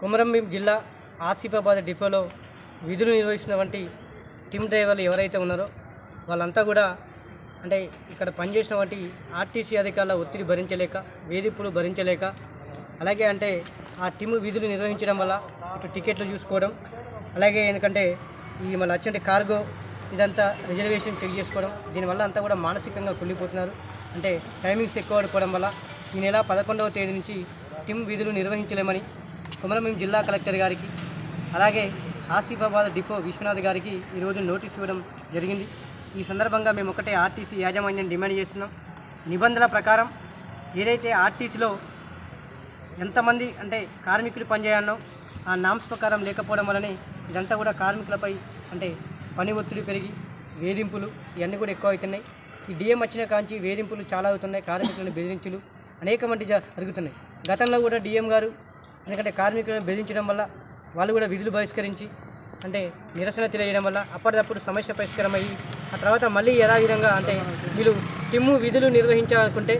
కుమరంభీం జిల్లా ఆసిఫాబాద్ డిపోలో విధులు నిర్వహిస్తున్నటువంటి టీమ్ డ్రైవర్లు ఎవరైతే ఉన్నారో వాళ్ళంతా కూడా అంటే ఇక్కడ పనిచేసినటువంటి ఆర్టీసీ అధికారుల ఒత్తిడి భరించలేక వేధింపులు భరించలేక అలాగే అంటే ఆ టీము విధులు నిర్వహించడం వల్ల ఇటు టికెట్లు చూసుకోవడం అలాగే ఎందుకంటే ఈ మళ్ళీ వచ్చే కార్గో ఇదంతా రిజర్వేషన్ చెక్ చేసుకోవడం దీనివల్ల అంతా కూడా మానసికంగా కుళ్ళిపోతున్నారు. అంటే టైమింగ్స్ ఎక్కువ పడిపోవడం వల్ల ఈ నెల పదకొండవ తేదీ నుంచి టిమ్ విధులు నిర్వహించలేమని కొమరమీం జిల్లా కలెక్టర్ గారికి అలాగే ఆసిఫాబాద్ డిపో విశ్వనాథ్ గారికి ఈరోజు నోటీస్ ఇవ్వడం జరిగింది. ఈ సందర్భంగా మేము ఒకటే ఆర్టీసీ యాజమాన్యం డిమాండ్ చేస్తున్నాం. నిబంధనల ప్రకారం ఏదైతే ఆర్టీసీలో ఎంతమంది అంటే కార్మికులు పనిచేయాలనో ఆ నామ్స్ ప్రకారం లేకపోవడం వలనే ఇదంతా కూడా కార్మికులపై అంటే పని ఒత్తిడి పెరిగి వేధింపులు ఇవన్నీ కూడా ఎక్కువ అవుతున్నాయి ఈ డిఎం వచ్చిన కాంచి వేధింపులు చాలా అవుతున్నాయి కార్మికులను బెదిరించులు అనేక మంది జరుగుతున్నాయి. గతంలో కూడా డిఎం గారు ఎందుకంటే కార్మికులను బెదిరించడం వల్ల వాళ్ళు కూడా విధులు బహిష్కరించి అంటే నిరసన తెలియడం వల్ల అప్పటికప్పుడు సమస్య పరిష్కారం అయ్యి ఆ తర్వాత మళ్ళీ యథావిధంగా అంటే వీళ్ళు టిమ్ము విధులు నిర్వహించాలనుకుంటే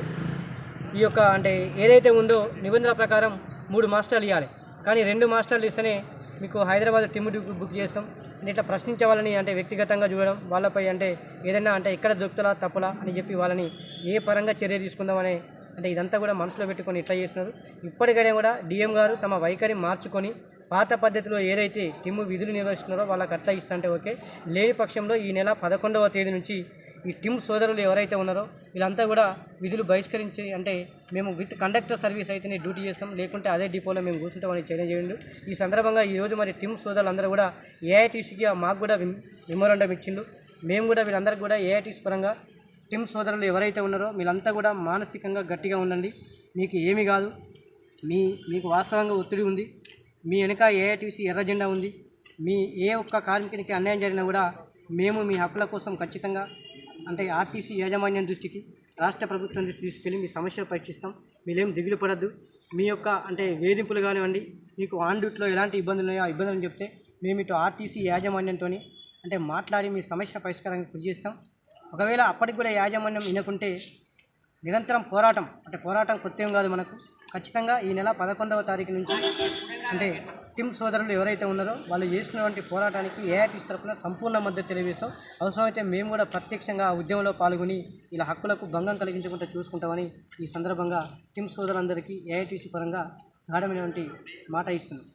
ఈ యొక్క అంటే ఏదైతే ఉందో నిబంధనల ప్రకారం మూడు మాస్టర్లు ఇవ్వాలి కానీ రెండు మాస్టర్లు ఇస్తేనే మీకు హైదరాబాద్ టిమ్ బుక్ చేస్తాం. అంటే ఇట్లా ప్రశ్నించే వాళ్ళని అంటే వ్యక్తిగతంగా చూడడం వాళ్ళపై అంటే ఏదైనా అంటే ఎక్కడ దొరుకుతలా తప్పులా అని చెప్పి వాళ్ళని ఏ పరంగా చర్య తీసుకుందామనే అంటే ఇదంతా కూడా మనసులో పెట్టుకొని ఇట్లా చేస్తున్నారు. ఇప్పటికైనా కూడా డిఎం గారు తమ వైఖరి మార్చుకొని పాత పద్ధతిలో ఏదైతే టిమ్ము విధులు నిర్వహిస్తున్నారో వాళ్ళకి అట్లా ఇస్తుంటే ఓకే. లేని పక్షంలో ఈ నెల పదకొండవ తేదీ నుంచి ఈ టిమ్ సోదరులు ఎవరైతే ఉన్నారో వీళ్ళంతా కూడా విధులు బహిష్కరించి అంటే మేము విత్ కండక్టర్ సర్వీస్ అయితేనే డ్యూటీ చేస్తాం. లేకుంటే అదే డిపోలో మేము కూర్చుంటామని చర్య చేయండి ఈ సందర్భంగా ఈరోజు మరి టిమ్ సోదరులు అందరూ కూడా ఏఐటీసీకి మాకు కూడా మెమోరాండం ఇచ్చిండు మేము కూడా వీళ్ళందరికీ కూడా ఏఐటీసీ పరంగా టిమ్ సోదరులు ఎవరైతే ఉన్నారో మీరంతా కూడా మానసికంగా గట్టిగా ఉండండి. మీకు ఏమీ కాదు. మీ మీకు వాస్తవంగా ఒత్తిడి ఉంది. మీ వెనుక ఏఐటీసీ ఎర్ర జెండా ఉంది. మీ ఏ ఒక్క కార్మికునికి అన్యాయం జరిగినా కూడా మేము మీ హక్కుల కోసం ఖచ్చితంగా అంటే ఆర్టీసీ యాజమాన్యం దృష్టికి రాష్ట్ర ప్రభుత్వం దృష్టికి తీసుకెళ్ళి మీ సమస్యలు పరీక్షిస్తాం మీరేం దిగులు పడద్దు. మీ యొక్క అంటే వేధింపులు కానివ్వండి మీకు ఆన్ డ్యూటీలో ఎలాంటి ఇబ్బందులు ఉన్నాయో ఆ ఇబ్బందులను చెప్తే మేము ఇటు ఆర్టీసీ యాజమాన్యంతో అంటే మాట్లాడి మీ సమస్య పరిష్కారానికి కృషి చేస్తాం. ఒకవేళ అప్పటికి కూడా యాజమాన్యం వినకుంటే నిరంతరం పోరాటం అంటే పోరాటం కొత్త ఏం కాదు మనకు. ఖచ్చితంగా ఈ నెల పదకొండవ తారీఖు నుంచి అంటే టిమ్ సోదరులు ఎవరైతే ఉన్నారో వాళ్ళు చేస్తున్నటువంటి పోరాటానికి ఏఐటీస్ తరఫున సంపూర్ణ మద్దతు తెలియజేస్తాం అవసరమైతే మేము కూడా ప్రత్యక్షంగా ఆ ఉద్యమంలో పాల్గొని ఇలా హక్కులకు భంగం కలిగించకుండా చూసుకుంటామని ఈ సందర్భంగా టిమ్ సోదరులందరికీ ఏఐటీసీ పరంగా గాఢమైనటువంటి మాట ఇస్తున్నాం.